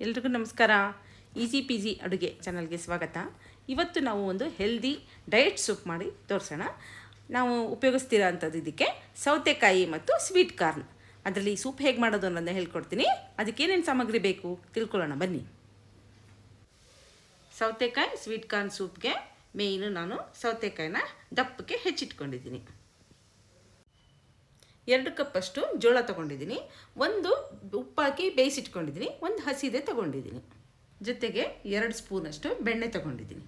ಎಲ್ರಿಗೂ ನಮಸ್ಕಾರ. Easy P G ಅಡುಗೆ ಚಾನಲ್ಗೆ ಸ್ವಾಗತ. ಇವತ್ತು ನಾವು ಒಂದು ಹೆಲ್ದಿ ಡಯಟ್ ಸೂಪ್ ಮಾಡಿ ತೋರಿಸೋಣ. ನಾವು ಉಪಯೋಗಿಸ್ತಿರೋ ಅಂಥದ್ದು ಇದಕ್ಕೆ ಸೌತೆಕಾಯಿ ಮತ್ತು ಸ್ವೀಟ್ ಕಾರ್ನ್. ಅದರಲ್ಲಿ ಸೂಪ್ ಹೇಗೆ ಮಾಡೋದು ಅನ್ನೋದನ್ನ ಹೇಳ್ಕೊಡ್ತೀನಿ. ಅದಕ್ಕೆ ಏನೇನು ಸಾಮಗ್ರಿ ಬೇಕು ತಿಳ್ಕೊಳ್ಳೋಣ, ಬನ್ನಿ. ಸೌತೆಕಾಯಿ, ಸ್ವೀಟ್ ಕಾರ್ನ್ ಸೂಪ್ಗೆ ಮೇಯ್ನು ನಾನು ಸೌತೆಕಾಯಿನ ದಪ್ಪಕ್ಕೆ ಹೆಚ್ಚಿಟ್ಕೊಂಡಿದ್ದೀನಿ. ಎರಡು ಕಪ್ಪಷ್ಟು ಜೋಳ ತಗೊಂಡಿದ್ದೀನಿ. ಒಂದು ಉಪ್ಪಾಕಿ ಬೇಯಿಸಿಟ್ಕೊಂಡಿದ್ದೀನಿ. ಒಂದು ಹಸಿದೆ ತಗೊಂಡಿದ್ದೀನಿ. ಜೊತೆಗೆ ಎರಡು ಸ್ಪೂನಷ್ಟು ಬೆಣ್ಣೆ ತಗೊಂಡಿದ್ದೀನಿ.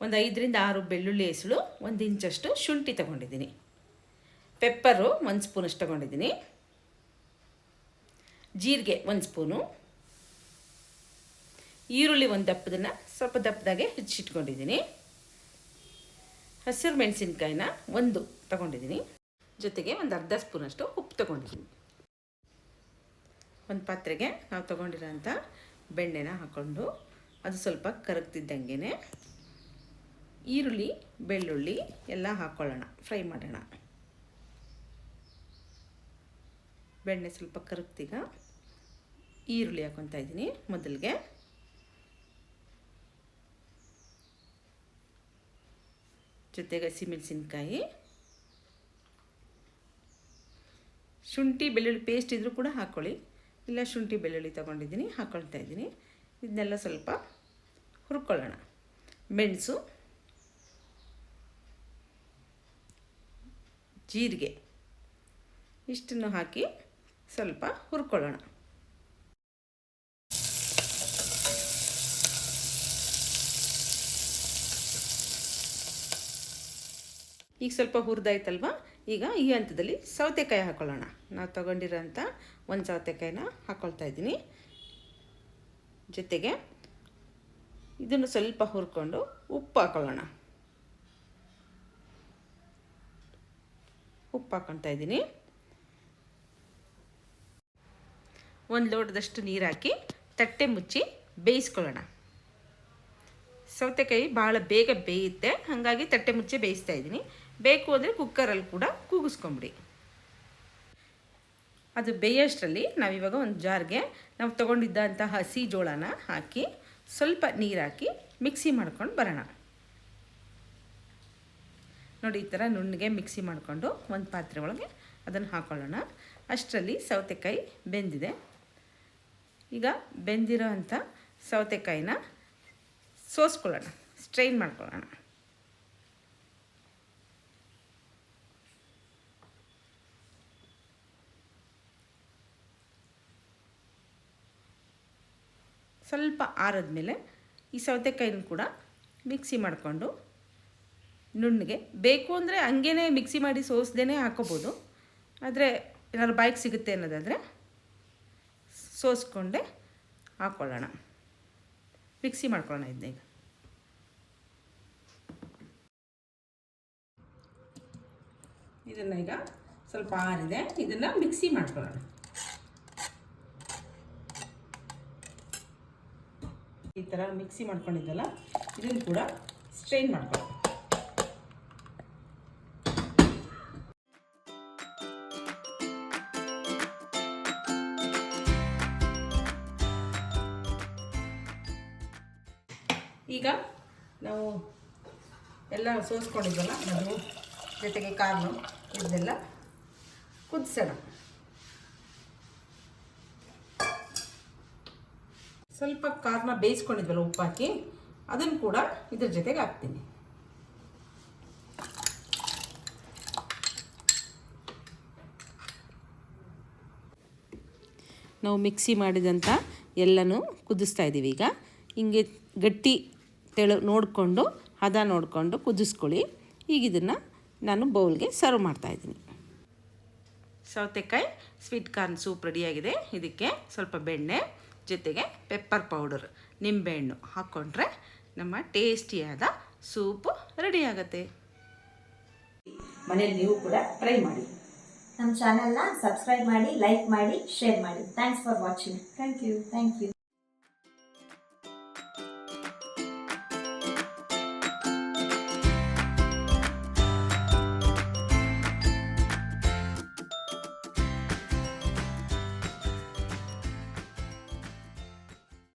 ಒಂದು ಐದರಿಂದ ಆರು ಬೆಳ್ಳುಳ್ಳಿ ಹೆಸಳು, ಒಂದು ಇಂಚಷ್ಟು ಶುಂಠಿ ತಗೊಂಡಿದ್ದೀನಿ. ಪೆಪ್ಪರು ಒಂದು ಸ್ಪೂನಷ್ಟು ತೊಗೊಂಡಿದ್ದೀನಿ. ಜೀರಿಗೆ ಒಂದು ಸ್ಪೂನು ಈರುಳ್ಳಿ ಒಂದು ದಪ್ಪದನ್ನು ಸ್ವಲ್ಪ ದಪ್ಪದಾಗೆ ಹೆಚ್ಚಿಟ್ಕೊಂಡಿದ್ದೀನಿ. ಹಸಿರು ಮೆಣಸಿನ್ಕಾಯಿನ ಒಂದು ತಗೊಂಡಿದ್ದೀನಿ. ಜೊತೆಗೆ ಒಂದು ಅರ್ಧ ಸ್ಪೂನಷ್ಟು ಉಪ್ಪು ತಗೊಂಡಿದ್ದೀನಿ. ಒಂದು ಪಾತ್ರೆಗೆ ನಾವು ತಗೊಂಡಿರೋಂಥ ಬೆಣ್ಣೆನ ಹಾಕ್ಕೊಂಡು ಅದು ಸ್ವಲ್ಪ ಕರಗ್ತಿದ್ದಂಗೆ ಈರುಳ್ಳಿ, ಬೆಳ್ಳುಳ್ಳಿ ಎಲ್ಲ ಹಾಕ್ಕೊಳ್ಳೋಣ ಫ್ರೈ ಮಾಡೋಣ. ಬೆಣ್ಣೆ ಸ್ವಲ್ಪ ಕರಗ್ತೀಗ ಈರುಳ್ಳಿ ಹಾಕೊತಾ ಇದ್ದೀನಿ ಮೊದಲಿಗೆ. ಜೊತೆಗೆ ಹಸಿಮೆಣಸಿನ್ಕಾಯಿ. ಶುಂಠಿ, ಬೆಳ್ಳುಳ್ಳಿ ಪೇಸ್ಟ್ ಇದ್ದರೂ ಕೂಡ ಹಾಕ್ಕೊಳ್ಳಿ ಇಲ್ಲ ಶುಂಠಿ, ಬೆಳ್ಳುಳ್ಳಿ ತೊಗೊಂಡಿದ್ದೀನಿ ಹಾಕ್ಕೊಳ್ತಾ ಇದ್ದೀನಿ. ಇದನ್ನೆಲ್ಲ ಸ್ವಲ್ಪ ಹುರ್ಕೊಳ್ಳೋಣ. ಮೆಣಸು, ಜೀರಿಗೆ, ಇಷ್ಟನ್ನು ಹಾಕಿ ಸ್ವಲ್ಪ ಹುರ್ಕೊಳ್ಳೋಣ. ಈಗ ಸ್ವಲ್ಪ ಹುರಿದಾಯ್ತಲ್ವ? ಈಗ ಈ ಹಂತದಲ್ಲಿ ಸೌತೆಕಾಯಿ ಹಾಕ್ಕೊಳ್ಳೋಣ ನಾವು ತೊಗೊಂಡಿರೋಂಥ ಒಂದು ಸೌತೆಕಾಯಿನ ಹಾಕ್ಕೊಳ್ತಾ ಇದ್ದೀನಿ. ಜೊತೆಗೆ ಇದನ್ನು ಸ್ವಲ್ಪ ಹುರ್ಕೊಂಡು ಉಪ್ಪು ಹಾಕ್ಕೊಳ್ಳೋಣ ಉಪ್ಪು ಹಾಕ್ಕೊಳ್ತಾ ಇದ್ದೀನಿ. ಒಂದು ಲೋಟದಷ್ಟು ನೀರು ಹಾಕಿ ತಟ್ಟೆ ಮುಚ್ಚಿ ಬೇಯಿಸ್ಕೊಳ್ಳೋಣ. ಸೌತೆಕಾಯಿ ಭಾಳ ಬೇಗ ಬೇಯುತ್ತೆ, ಹಾಗಾಗಿ ತಟ್ಟೆ ಮುಚ್ಚಿ ಬೇಯಿಸ್ತಾ ಇದ್ದೀನಿ. ಬೇಕು ಅಂದರೆ ಕುಕ್ಕರಲ್ಲಿ ಕೂಡ ಕೂಗಿಸ್ಕೊಂಬಿಡಿ. ಅದು ಬೇಯೋಷ್ಟರಲ್ಲಿ ನಾವಿವಾಗ ಒಂದು ಜಾರ್ಗೆ ನಾವು ತೊಗೊಂಡಿದ್ದಂಥ ಹಸಿ ಜೋಳನ ಹಾಕಿ ಸ್ವಲ್ಪ ನೀರು ಹಾಕಿ ಮಿಕ್ಸಿ ಮಾಡ್ಕೊಂಡು ಬರೋಣ. ನೋಡಿ ಈ ಥರ ನುಣ್ಣಗೆ ಮಿಕ್ಸಿ ಮಾಡಿಕೊಂಡು ಒಂದು ಪಾತ್ರೆ ಒಳಗೆ ಅದನ್ನು ಹಾಕ್ಕೊಳ್ಳೋಣ ಅಷ್ಟರಲ್ಲಿ ಸೌತೆಕಾಯಿ ಬೆಂದಿದೆ. ಈಗ ಬೆಂದಿರೋ ಅಂಥ ಸೌತೆಕಾಯಿನ ಸೋಸ್ಕೊಳ್ಳೋಣ. ಸ್ಟ್ರೈನ್ ಮಾಡ್ಕೊಳ್ಳೋಣ. ಸ್ವಲ್ಪ ಆರಿದ್ಮೇಲೆ ಈ ಸೌತೆಕಾಯಿನ ಕೂಡ ಮಿಕ್ಸಿ ಮಾಡಿಕೊಂಡು ನುಣ್ಣಗೆ ಬೇಕು ಅಂದರೆ ಹಂಗೇ ಮಿಕ್ಸಿ ಮಾಡಿ ಸೋಸ್ದೇ ಹಾಕೋಬೋದು. ಆದರೆ ಏನಾದ್ರು ಬಾಯಿಗೆ ಸಿಗುತ್ತೆ ಅನ್ನೋದಾದರೆ ಸೋಸ್ಕೊಂಡೆ ಹಾಕ್ಕೊಳ್ಳೋಣ ಮಿಕ್ಸಿ ಮಾಡ್ಕೊಳ್ಳೋಣ ಇದನ್ನ ಈಗ. ಇದನ್ನು ಈಗ ಸ್ವಲ್ಪ ಆರಿದೆ. ಇದನ್ನು ಮಿಕ್ಸಿ ಮಾಡ್ಕೊಳ್ಳೋಣ. ಈ ಥರ ಮಿಕ್ಸಿ ಮಾಡ್ಕೊಂಡಿದ್ದಲ್ಲ, ಇದನ್ನು ಕೂಡ ಸ್ಟ್ರೈನ್ ಮಾಡ್ಕೊಳ್ಳಿ ಈಗ ನಾವು ಎಲ್ಲ ಸೋಸ್ಕೊಂಡಿದ್ವಲ್ಲ ಅದು ಜೊತೆಗೆ ಕಾರ್ನು, ಇದೆಲ್ಲ ಕುದಿಸೋಣ. ಸ್ವಲ್ಪ ಕಾರ್ನ ಬೇಯಿಸ್ಕೊಂಡಿದ್ವಲ್ಲ ಉಪ್ಪು ಹಾಕಿ ಅದನ್ನು ಕೂಡ ಇದ್ರ ಜೊತೆಗೆ ಹಾಕ್ತೀನಿ. ನಾವು ಮಿಕ್ಸಿ ಮಾಡಿದಂಥ ಎಲ್ಲನೂ ಕುದಿಸ್ತಾ ಇದ್ದೀವಿ ಈಗ. ಹಿಂಗೆ ಗಟ್ಟಿ ತೆಳು ನೋಡಿಕೊಂಡು ಹದ ನೋಡಿಕೊಂಡು ಕುದಿಸ್ಕೊಳ್ಳಿ. ಈಗ ಇದನ್ನು ನಾನು ಬೌಲ್ಗೆ ಸರ್ವ್ ಮಾಡ್ತಾಯಿದ್ದೀನಿ ಸೌತೆಕಾಯಿ ಸ್ವೀಟ್ ಕಾರ್ನ್ ಸೂಪ್ ರೆಡಿಯಾಗಿದೆ ಇದಕ್ಕೆ ಸ್ವಲ್ಪ ಬೆಣ್ಣೆ ಜೊತೆಗೆ ಪೆಪ್ಪರ್ ಪೌಡರ್ ನಿಂಬೆಹಣ್ಣು ಹಾಕ್ಕೊಂಡ್ರೆ ನಮ್ಮ ಟೇಸ್ಟಿಯಾದ ಸೂಪು ಆಗುತ್ತೆ. ಮನೇಲಿ ನೀವು ಕೂಡ ಟ್ರೈ ಮಾಡಿ. ನಮ್ಮ ಚಾನೆಲ್ನ ಸಬ್ಸ್ಕ್ರೈಬ್ ಮಾಡಿ ಲೈಕ್ ಮಾಡಿ ಶೇರ್ ಮಾಡಿ. Thanks for watching thank you thank you